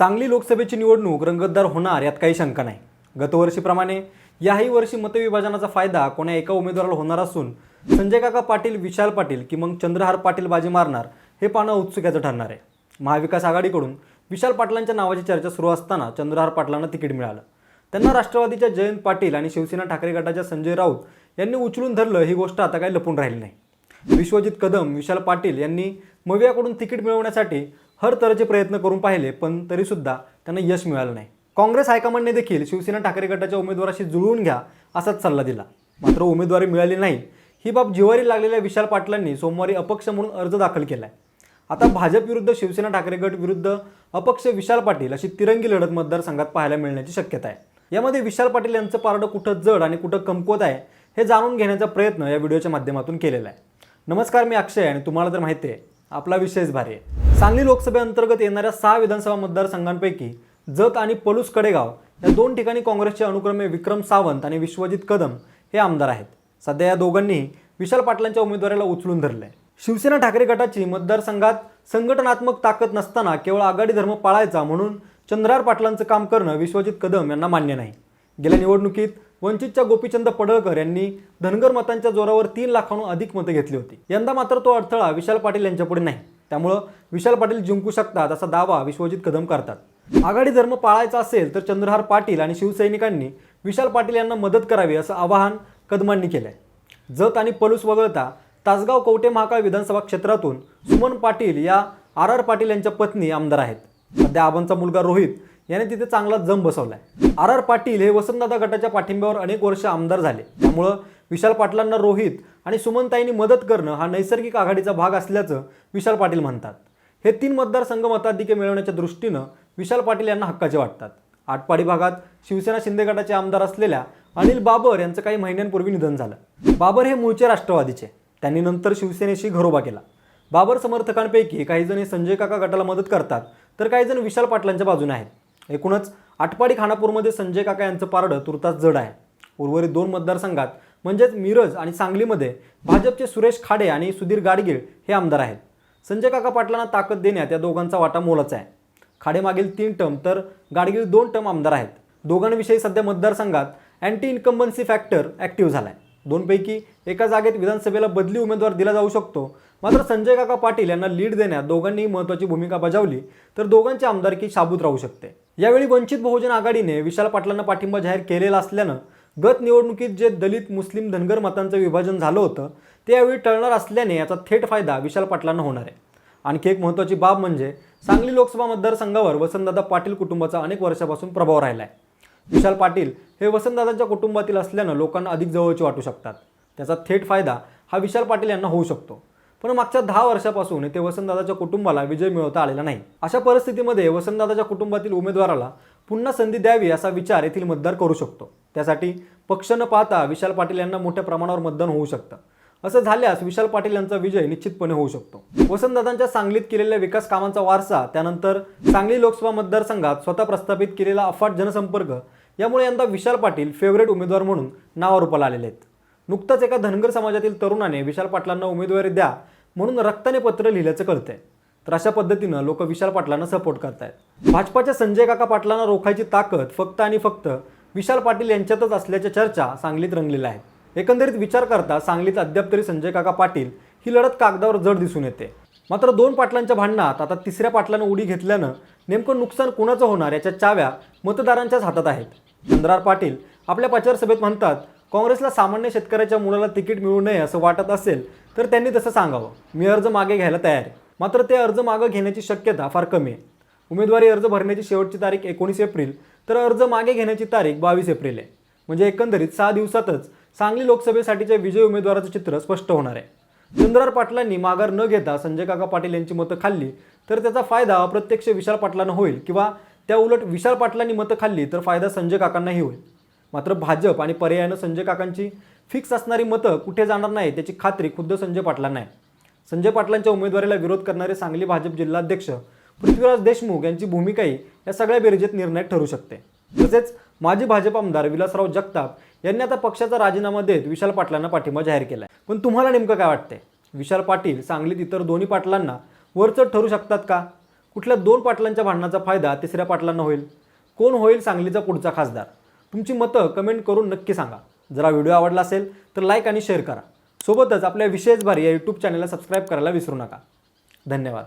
सांगली लोकसभेची निवडणूक रंगतदार होणार यात काही शंका नाही. गतवर्षीप्रमाणे याही वर्षी मतविभाजनाचा फायदा कोण्या एका उमेदवाराला होणार असून संजय काका पाटील विशाल पाटील की मग चंद्रहार पाटील बाजी मारणार हे पाहणं उत्सुक्याचं ठरणार आहे. महाविकास आघाडीकडून विशाल पाटलांच्या नावाची चर्चा सुरू असताना चंद्रहार पाटलांना तिकीट मिळालं. त्यांना राष्ट्रवादीच्या जयंत पाटील आणि शिवसेना ठाकरे गटाच्या संजय राऊत यांनी उचलून धरलं ही गोष्ट आता काही लपून राहिली नाही. विश्वजित कदम विशाल पाटील यांनी मवियाकडून तिकीट मिळवण्यासाठी हर तऱ्हेचे प्रयत्न करून पाहिले पण तरीसुद्धा त्यांना यश मिळालं नाही. काँग्रेस हायकमांडने देखील शिवसेना ठाकरे गटाच्या उमेदवाराशी जुळवून घ्या असाच सल्ला दिला. मात्र उमेदवारी मिळाली नाही. ही बाब जिवारी लागलेल्या विशाल पाटलांनी सोमवारी अपक्ष म्हणून अर्ज दाखल केला आहे आता भाजप विरुद्ध शिवसेना ठाकरे गट विरुद्ध अपक्ष विशाल पाटील अशी तिरंगी लढत मतदारसंघात पाहायला मिळण्याची शक्यता आहे. यामध्ये विशाल पाटील यांचं पारडं कुठं जड आणि कुठं कमकुवत आहे हे जाणून घेण्याचा प्रयत्न या व्हिडिओच्या माध्यमातून केलेला आहे. नमस्कार मी अक्षय आणि तुम्हाला तर माहिती आहे आपला विषयच भारी आहे. सांगली लोकसभेअंतर्गत येणाऱ्या सहा विधानसभा मतदारसंघांपैकी जत आणि पलूस कडेगाव या दोन ठिकाणी काँग्रेसचे अनुक्रमे विक्रम सावंत आणि विश्वजित कदम हे आमदार आहेत. सध्या या दोघांनीही विशाल पाटलांच्या उमेदवाराला उचलून धरले शिवसेना ठाकरे गटाची मतदारसंघात संघटनात्मक ताकद नसताना केवळ आघाडी धर्म पाळायचा म्हणून चंद्रार पाटलांचं काम करणं विश्वजित कदम यांना मान्य नाही. गेल्या निवडणुकीत वंचितच्या गोपीचंद पडळकर यांनी धनगर मतांच्या जोरावर तीन लाखांहून अधिक मतं घेतली होती. यंदा मात्र तो अडथळा विशाल पाटील यांच्यापुढे नाही. त्यामुळं विशाल पाटील जिंकू शकतात असा दावा विश्वजित कदम करतात. आघाडी धर्म पाळायचा असेल तर चंद्रहार पाटील आणि शिवसैनिकांनी विशाल पाटील यांना मदत करावी असं आवाहन कदमांनी केलंय. जत आणि पलूस वगळता तासगाव कवटे महाकाळ विधानसभा क्षेत्रातून सुमन पाटील या आर आर पाटील यांच्या पत्नी आमदार आहेत. सध्या आबांचा मुलगा रोहित याने तिथे चांगला जम बसवलाय. आर आर पाटील हे वसंतदादा गटाच्या पाठिंब्यावर अनेक वर्ष आमदार झाले. त्यामुळं विशाल पाटलांना रोहित आणि सुमनताईंनी मदत करणं हा नैसर्गिक आघाडीचा भाग असल्याचं विशाल पाटील म्हणतात. हे तीन मतदारसंघ मताधिके मिळवण्याच्या दृष्टीनं विशाल पाटील यांना हक्काचे वाटतात. आटपाडी भागात शिवसेना शिंदे गटाचे आमदार असलेल्या अनिल बाबर यांचं काही महिन्यांपूर्वी निधन झालं. बाबर हे मूळचे राष्ट्रवादीचे. त्यांनी नंतर शिवसेनेशी घरोबा केला. बाबर समर्थकांपैकी काही जण हे संजय काका गटाला मदत करतात तर काही जण विशाल पाटलांच्या बाजूने आहेत. एकूणच आटपाडी खानापूरमध्ये संजय काका यांचं पारडं तुर्तास जड आहे. उर्वरित दोन मतदारसंघात म्हणजेच मिरज आणि सांगलीमध्ये भाजपचे सुरेश खाडे आणि सुधीर गाडगीळ हे आमदार आहेत. संजय काका पाटलांना ताकद देण्यात या दोघांचा वाटा मोलाचा आहे. खाडे मागील तीन टर्म तर गाडगीळ दोन टर्म आमदार आहेत. दोघांविषयी सध्या मतदारसंघात अँटी इन्कम्बन्सी फॅक्टर ॲक्टिव्ह झाला आहे दोनपैकी एका जागेत विधानसभेला बदली उमेदवार दिला जाऊ शकतो. मात्र संजय काका पाटील यांना लीड देण्यात दोघांनीही महत्त्वाची भूमिका बजावली तर दोघांची आमदारकी शाबूत राहू शकते. यावेळी वंचित बहुजन आघाडीने विशाल पाटलांना पाठिंबा जाहीर केलेला असल्यानं गत निवडणुकीत जे दलित मुस्लिम धनगर मतांचं विभाजन झालं होतं ते यावेळी टळणार असल्याने याचा थेट फायदा विशाल पाटलांना होणार आहे. आणखी एक महत्त्वाची बाब म्हणजे सांगली लोकसभा मतदारसंघावर वसंतदादा पाटील कुटुंबाचा अनेक वर्षापासून प्रभाव राहिला आहे विशाल पाटील हे वसंतदादांच्या कुटुंबातील असल्यानं लोकांना अधिक जवळचे वाटू शकतात. त्याचा थेट फायदा हा विशाल पाटील यांना होऊ शकतो. पण मागच्या दहा वर्षापासून येथे वसंतदादाच्या कुटुंबाला विजय मिळवता आलेला नाही. अशा परिस्थितीमध्ये वसंतदादाच्या कुटुंबातील उमेदवाराला पुन्हा संधी द्यावी असा विचार येथील मतदार करू शकतो. त्यासाठी पक्ष न पाहता विशाल पाटील यांना मोठ्या प्रमाणावर मतदान होऊ शकतं. असं झाल्यास विशाल पाटील यांचा विजय निश्चितपणे होऊ शकतो. वसंतदादांच्या सांगलीत केलेल्या विकास कामांचा वारसा त्यानंतर सांगली लोकसभा मतदारसंघात स्वतः प्रस्थापित केलेला अफाट जनसंपर्क यामुळे यंदा विशाल पाटील फेवरेट उमेदवार म्हणून नावारूपाला आलेले आहेत. नुकतंच एका धनगर समाजातील तरुणाने विशाल पाटलांना उमेदवारी द्या म्हणून रक्ताने पत्र लिहिल्याचं कळतंय. तर अशा पद्धतीनं लोक विशाल पाटलांना सपोर्ट करतायत. भाजपाच्या संजय काका पाटलांना रोखायची ताकद फक्त आणि फक्त विशाल पाटील यांच्यातच असल्याच्या चर्चा सांगलीत रंगलेल्या आहेत. एकंदरीत विचार करता सांगलीत अद्याप तरी संजय काका पाटील ही लढत कागदावर जड दिसून येते. मात्र दोन पाटलांच्या भांडणात आता तिसऱ्या पाटलानं उडी घेतल्यानं नेमकं नुकसान कुणाचं होणार याच्या चाव्या मतदारांच्याच हातात आहेत. चंद्रार पाटील आपल्या प्रचार सभेत म्हणतात काँग्रेसला सामान्य शेतकऱ्याच्या मुलाला तिकीट मिळू नये असं वाटत असेल तर त्यांनी तसं सांगावं. मी अर्ज मागे घ्यायला तयार आहे. मात्र ते अर्ज मागं घेण्याची शक्यता फार कमी आहे. उमेदवारी अर्ज भरण्याची शेवटची तारीख एकोणीस एप्रिल तर अर्ज मागे घेण्याची तारीख बावीस एप्रिल आहे. म्हणजे एकंदरीत सहा दिवसातच सांगली लोकसभेसाठीच्या विजय उमेदवाराचं चित्र स्पष्ट होणार आहे. चंद्रार पाटलांनी माघार न घेता संजय काका पाटील यांची मतं खाल्ली तर त्याचा फायदा अप्रत्यक्ष विशाल पाटलांना होईल किंवा त्या उलट विशाल पाटलांनी मतं खाल्ली तर फायदा संजय काकांनाही होईल. मात्र भाजप आणि पर्यायानं संजय काकांची फिक्स असणारी मतं कुठे जाणार नाही त्याची खात्री खुद्द संजय पाटलांना आहे. संजय पाटलांच्या उमेदवारीला विरोध करणारे सांगली भाजप जिल्हाध्यक्ष पृथ्वीराज देशमुख यांची भूमिकाही या सगळ्या बेरजेत निर्णय ठरू शकते. तसेच माजी भाजप आमदार विलासराव जगताप यांनी आता पक्षाचा राजीनामा देत विशाल पाटलांना पाठिंबा जाहीर केला आहे पण तुम्हाला नेमकं काय वाटते विशाल पाटील सांगलीत इतर दोन्ही पाटलांना वरचढ ठरू शकतात का? कुठल्या दोन पाटलांच्या भांडणाचा फायदा तिसऱ्या पाटलांना होईल? कोण होईल सांगलीचा पुढचा खासदार? तुमची मतं कमेंट करून नक्की सांगा. जरा व्हिडिओ आवडला असेल तर लाईक आणि शेअर करा. सोबतच आपल्या विशेष भारी या यूट्यूब चॅनलला सबस्क्राईब करायला विसरू नका. धन्यवाद.